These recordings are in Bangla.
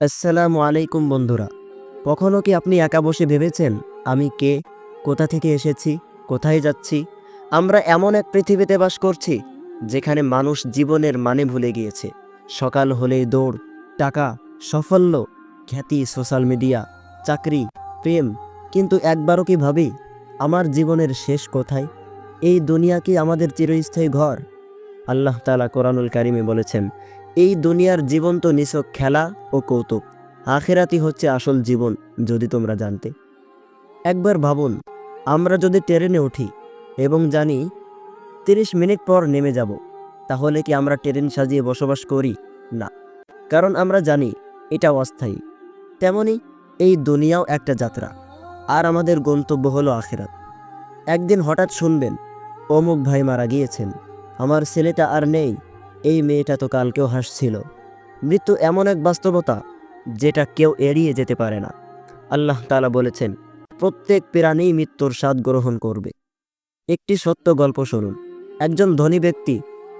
আসসালামু আলাইকুম বন্ধুরা। কখনো কি আপনি একা বসে ভেবেছেন, আমি কে, কোথা থেকে এসেছি, কোথায় যাচ্ছি? আমরা এমন এক পৃথিবীতে বাস করছি, যেখানে মানুষ জীবনের মানে ভুলে গিয়েছে। সকাল হলেই দৌড়, টাকা, সাফল্য, খ্যাতি সোশ্যাল মিডিয়া চাকরি, প্রেম, কিন্তু একবারও কি ভাবি, আমার জীবনের শেষ কোথায়? এই দুনিয়া কি আমাদের চিরস্থায়ী ঘর? আল্লাহ তালা কোরআনুল কারিমে বলেছেন এই দুনিয়ার জীবন তো নিছক খেলা ও কৌতুক। আখেরাতি হচ্ছে আসল জীবন, যদি তোমরা জানতে। একবার ভাবুন, আমরা যদি ট্রেনে উঠি এবং জানি তিরিশ মিনিট পর নেমে যাব, তাহলে কি আমরা ট্রেন সাজিয়ে বসবাস করি? না। কারণ আমরা জানি এটা অস্থায়ী। তেমনি এই দুনিয়াও একটা যাত্রা, আর আমাদের গন্তব্য হলো আখেরাত। একদিন হঠাৎ শুনবেন, অমুক ভাই মারা গিয়েছেন, আমার ছেলেটা আর নেই। এই মেয়েটা তো কালকেও হাসছিল। মৃত্যু এমন এক বাস্তবতা যেটা কেউ এড়িয়ে যেতে পারে না। আল্লাহ তালা বলেছেন, প্রত্যেক প্রাণী মৃত্যুর স্বাদ গ্রহণ করবে। একটি সত্য গল্প শুনুন। একজন ধনী ব্যক্তি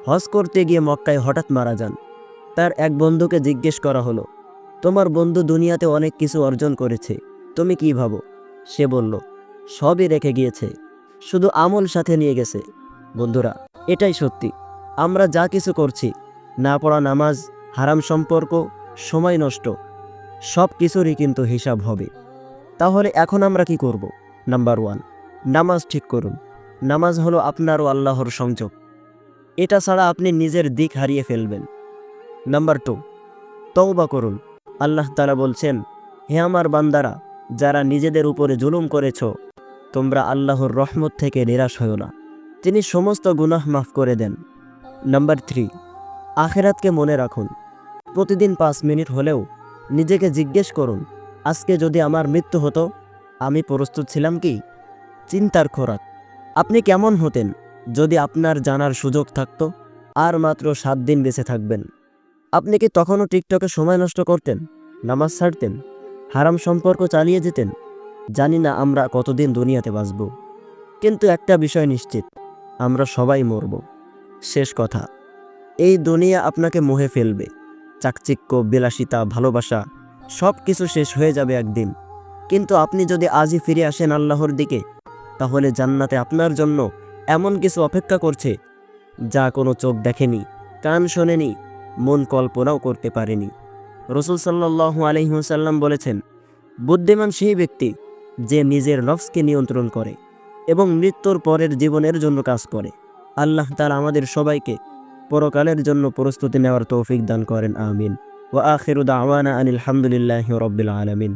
হজ করতে গিয়ে মক্কায় হঠাৎ মারা যান। তার এক বন্ধুকে জিজ্ঞেস করা হলো, তোমার বন্ধু দুনিয়াতে অনেক কিছু অর্জন করেছে, তুমি কি ভাবো? সে বলল, সবই রেখে গিয়েছে, শুধু আমল সাথে নিয়ে গেছে। বন্ধুরা, এটাই সত্যি। আমরা যা কিছু করছি, না পড়া নামাজ, হারাম সম্পর্ক, সময় নষ্ট, সব কিছুরই কিন্তু হিসাব হবে। তাহলে এখন আমরা কি করব? নাম্বার ওয়ান নামাজ ঠিক করুন। নামাজ হলো আপনার ও আল্লাহর সংযোগ। এটা ছাড়া আপনি নিজের দিক হারিয়ে ফেলবেন। নাম্বার টু তওবা করুন। আল্লাহ তালা বলছেন, হে আমার বান্দারা, যারা নিজেদের উপরে জুলুম করেছ, তোমরা আল্লাহর রহমত থেকে নিরাশ হও না। তিনি সমস্ত গুনাহ মাফ করে দেন। নাম্বার থ্রি আখেরাতকে মনে রাখুন। প্রতিদিন পাঁচ মিনিট হলেও নিজেকে জিজ্ঞেস করুন, আজকে যদি আমার মৃত্যু হতো, আমি প্রস্তুত ছিলাম কি? চিন্তার খোরাক। আপনি কেমন হতেন যদি আপনার জানার সুযোগ থাকতো? আর মাত্র সাত দিন বেঁচে থাকবেন। আপনি কি তখনও টিকটকে সময় নষ্ট করতেন? নামাজ ছাড়তেন? হারাম সম্পর্ক চালিয়ে যেতেন? জানি না আমরা কতদিন দুনিয়াতে বাঁচব। কিন্তু একটা বিষয় নিশ্চিত, আমরা সবাই মরব। শেষ কথা। এই দুনিয়া আপনাকে মোহে ফেলবে। চাকচিক্য, বিলাসিতা, ভালোবাসা সব কিছু শেষ হয়ে যাবে একদিন। কিন্তু আপনি যদি আজই ফিরে আসেন আল্লাহর দিকে, তাহলে জান্নাতে আপনার জন্য এমন কিছু অপেক্ষা করছে, যা কোনো চোখ দেখেনি, কান শোনেনি, মন কল্পনাও করতে পারেনি। রসুল সাল্লাহু আলহিহসাল্লাম বলেছেন, বুদ্ধিমান সেই ব্যক্তি যে নিজের নফসকে নিয়ন্ত্রণ করে এবং মৃত্যুর পরের জীবনের জন্য কাজ করে। আল্লাহ তালা আমাদের সবাইকে পরকালের জন্য প্রস্তুতি নেওয়ার তৌফিক দান করেন, আমিন। ও আখিরুদ আওয়ানা আনিল হামদুলিল্লাহ রব্বিল আলমিন।